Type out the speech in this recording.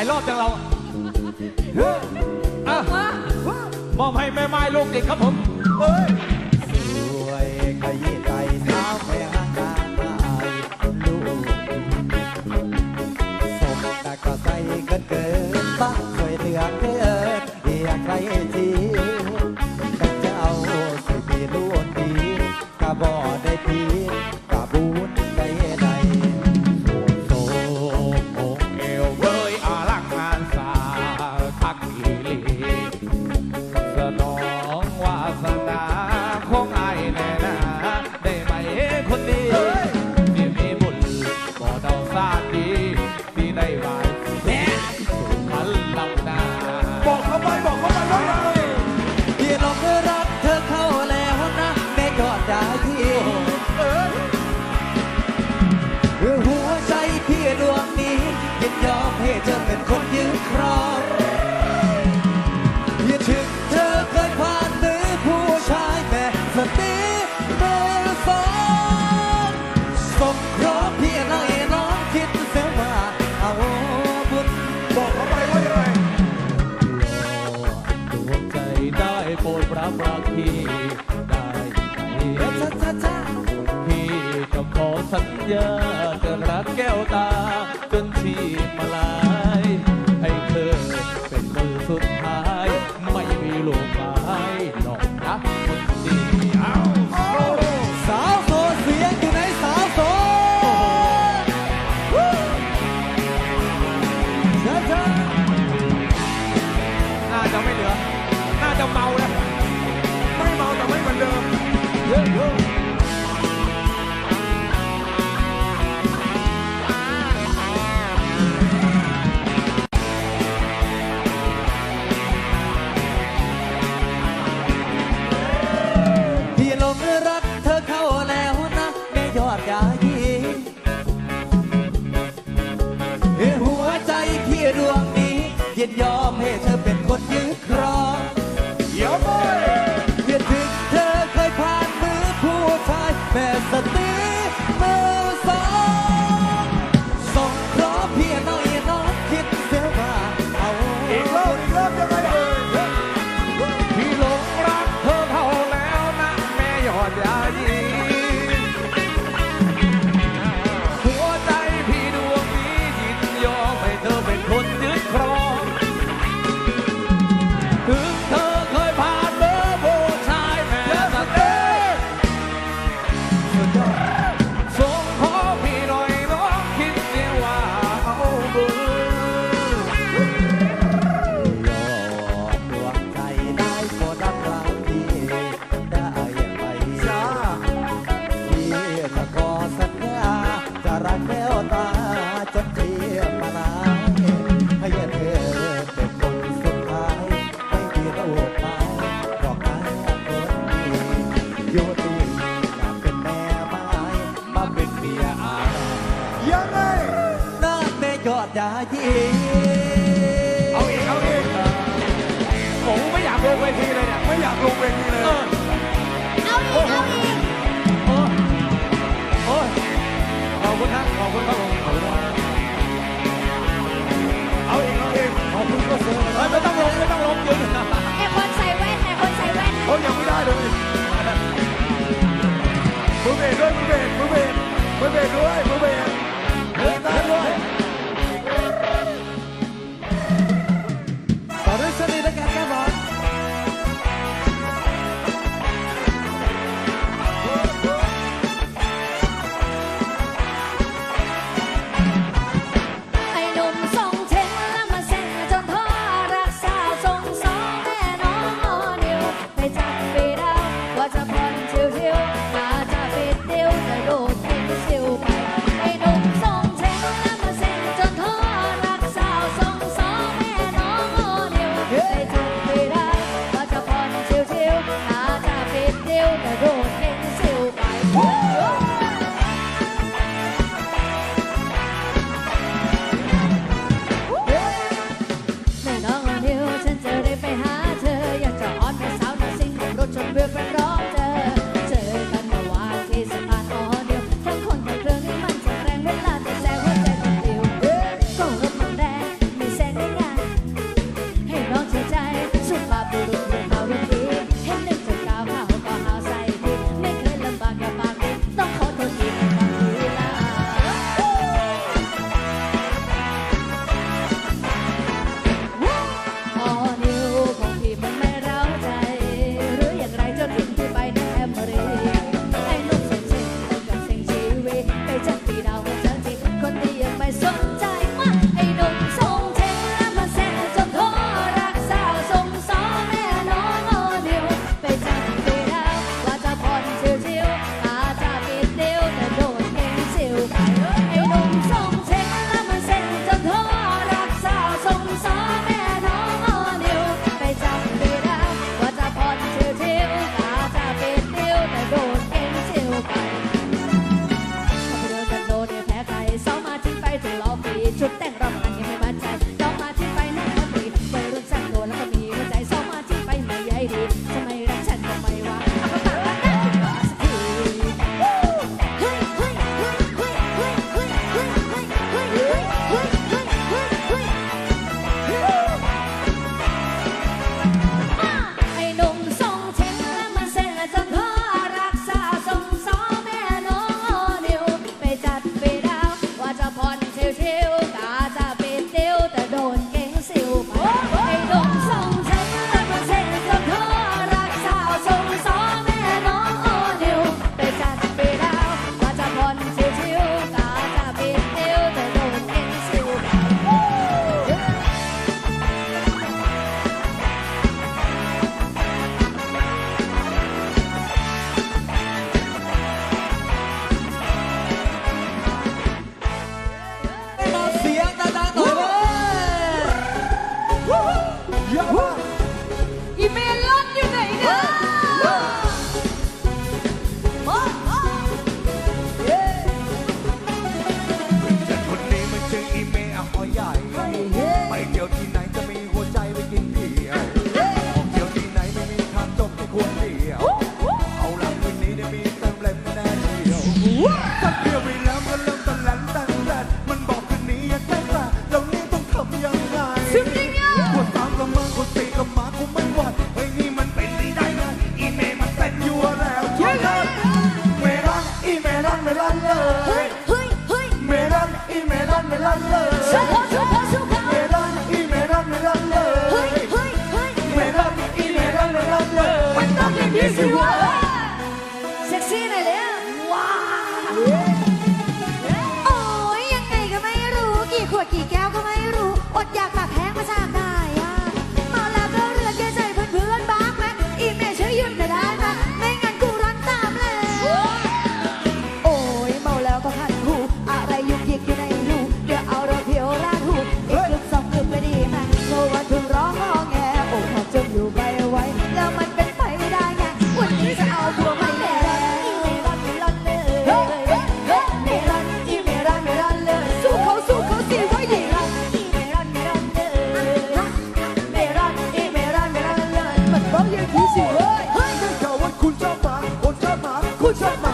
ายรอบจังเราอะมอบให้แม่ไม้ลูกเด็กครับผมเอ้ยกินเกินบ้าเคยเหลือเกิ Cần? อยากลงเวทีเลยเอาอีกเอาอีกโอ้ยขอบคุณครับขอบคุณครับผมขอบคุณครัเอาอีกเอาอีกขอบคุณก็สูยไม่ต้องลงไม่ต้องลงยืนแต่คนใส่แว่นแต่คนใส่แว่นโอ้ยยังไม่ได้เลยมือเบรด้วยมือเบรมือเบรมือเบรด้วย จุดแต่งรำ ที่ยไปแล้วก็เริ่มตันหลังตันแดดมันบอกคืนนี้อยากได้ตาแล้วนี่ต้องทำยังไงซึ้งจริงอะปวดตามละมังปวดตีละมากูไม่หวัดเฮ้ยนี่มันเป็นไม่ได้นะอีเมย์มันเต้นยัวแล้วเฮ้ยเมรันอีเมรันเมรันเลยเฮ้ยเฮ้ยเฮ้ยเมรันอีเมรันเมรันเลย Yeah. Put your